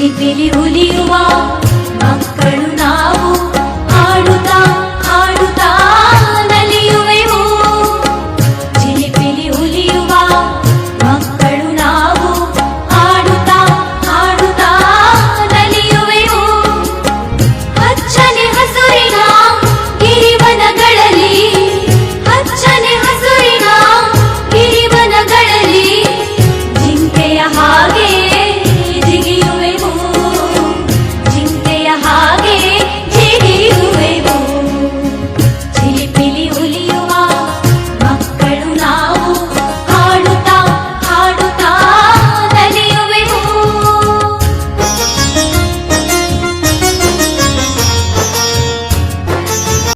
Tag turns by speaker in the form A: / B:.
A: ঝিলিপিলি হুলি Uma